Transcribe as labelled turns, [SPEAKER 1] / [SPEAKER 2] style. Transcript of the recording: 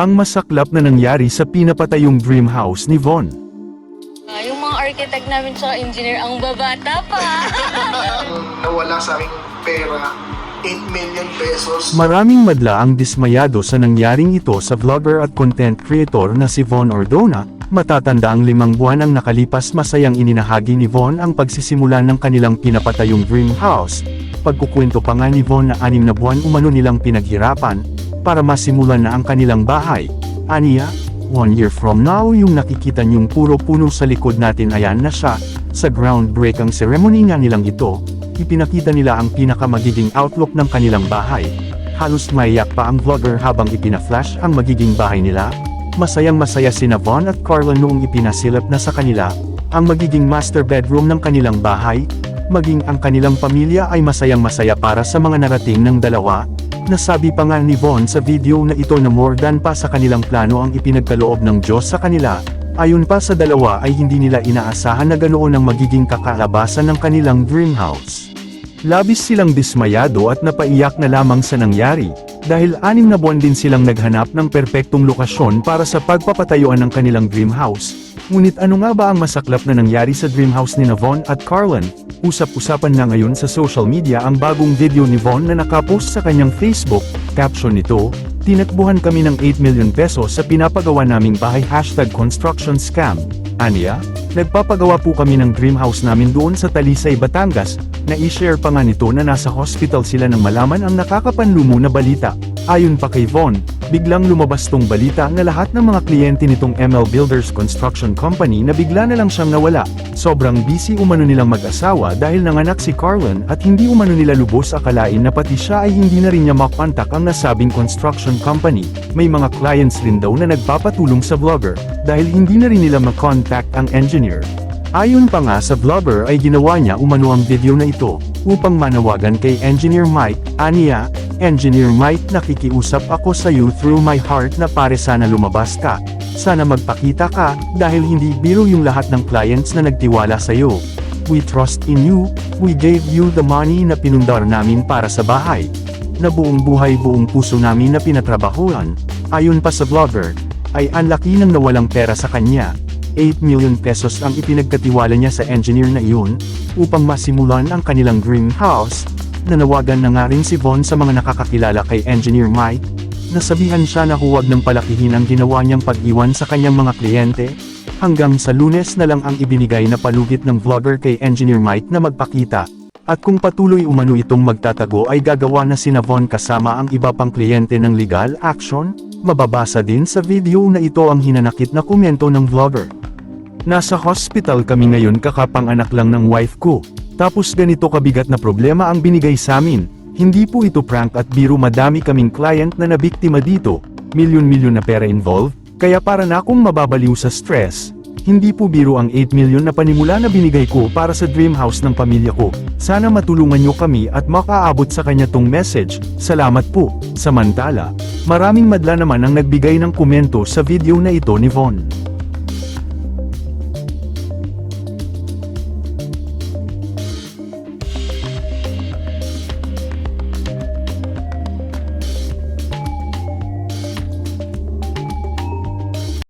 [SPEAKER 1] Ang masaklap na nangyari sa pinapatayong dream house ni Von.
[SPEAKER 2] Ah, yung mga architect namin sa engineer, ang babata pa.
[SPEAKER 3] nawala sa aking pera, 8 million pesos.
[SPEAKER 1] Maraming madla ang dismayado sa nangyaring ito sa vlogger at content creator na si Von Ordona, matatanda ang limang buwan ang nakalipas masayang ininahagi ni Von ang pagsisimula ng kanilang pinapatayong dream house. Pagkukwento pa nga ni Von na anim na buwan umano nilang pinaghirapan, para masimulan na ang kanilang bahay. Aniya, one year from now yung nakikita niyong puro puno sa likod natin ayan na siya, sa groundbreak ang ceremony nga nilang ito, ipinakita nila ang pinakamagiging outlook ng kanilang bahay. Halos maiyak pa ang vlogger habang ipina-flash ang magiging bahay nila. Masayang masaya sina Von at Carla noong ipinasilap na sa kanila, ang magiging master bedroom ng kanilang bahay, maging ang kanilang pamilya ay masayang masaya para sa mga narating ng dalawa. Nasabi pa nga ni Von sa video na ito na more than pa sa kanilang plano ang ipinagkaloob ng Diyos sa kanila, ayon pa sa dalawa ay hindi nila inaasahan na ganoon ang magiging kakalabasan ng kanilang dream house. Labis silang dismayado at napaiyak na lamang sa nangyari, dahil anim na buwan din silang naghanap ng perpektong lokasyon para sa pagpapatayuan ng kanilang dream house. Ngunit ano nga ba ang masaklap na nangyari sa dream house ni Navon at Carlin? Usap-usapan na ngayon sa social media ang bagong video ni Von na nakapost sa kanyang Facebook, caption nito, Tinakbuhan kami ng 8 million pesos sa pinapagawa naming bahay hashtag construction scam. Aniya, nagpapagawa po kami ng dream house namin doon sa Talisay, Batangas, na i-share pa nga nito na nasa hospital sila nang malaman ang nakakapanlumo na balita. Ayon pa kay Von, biglang lumabas tong balita na lahat ng mga kliyente nitong ML Builders Construction Company na bigla na lang siyang nawala. Sobrang busy umano nilang mag-asawa dahil nanganak si Carlin at hindi umano nila lubos akalain na pati siya ay hindi na rin niya makontak ang nasabing construction company. May mga clients rin daw na nagpapatulong sa vlogger dahil hindi na rin nila makontak ang engineer. Ayon pa nga sa vlogger ay ginawa niya umano ang video na ito, upang manawagan kay Engineer Mike, aniya, Engineer Mike nakikiusap ako sa you through my heart na pare sana lumabas ka. Sana magpakita ka, dahil hindi biro yung lahat ng clients na nagtiwala sa iyo. We trust in you, we gave you the money na pinundar namin para sa bahay. Na buong buhay buong puso namin na pinatrabahuan. Ayon pa sa vlogger, ay ang laki ng nawalang pera sa kanya. 8 million pesos ang ipinagkatiwala niya sa engineer na iyon, upang masimulan ang kanilang dream house. Nanawagan na nga rin si Von sa mga nakakakilala kay Engineer Mike, nasabihan siya na huwag nang palakihin ang ginawa niyang pag-iwan sa kanyang mga kliyente, hanggang sa lunes na lang ang ibinigay na palugit ng vlogger kay Engineer Mike na magpakita. At kung patuloy umano itong magtatago ay gagawa na si Von kasama ang iba pang kliyente ng legal action, mababasa din sa video na ito ang hinanakit na komento ng vlogger. Nasa hospital kami ngayon kakapanganak lang ng wife ko. Tapos ganito kabigat na problema ang binigay sa amin. Hindi po ito prank at biro madami kaming client na nabiktima dito. Milyon-milyon na pera involved, kaya para na akong mababaliw sa stress. Hindi po biro ang 8 milyon na panimula na binigay ko para sa dream house ng pamilya ko. Sana matulungan nyo kami at makaabot sa kanya tong message. Salamat po. Samantala, maraming madla naman ang nagbigay ng komento sa video na ito ni Von.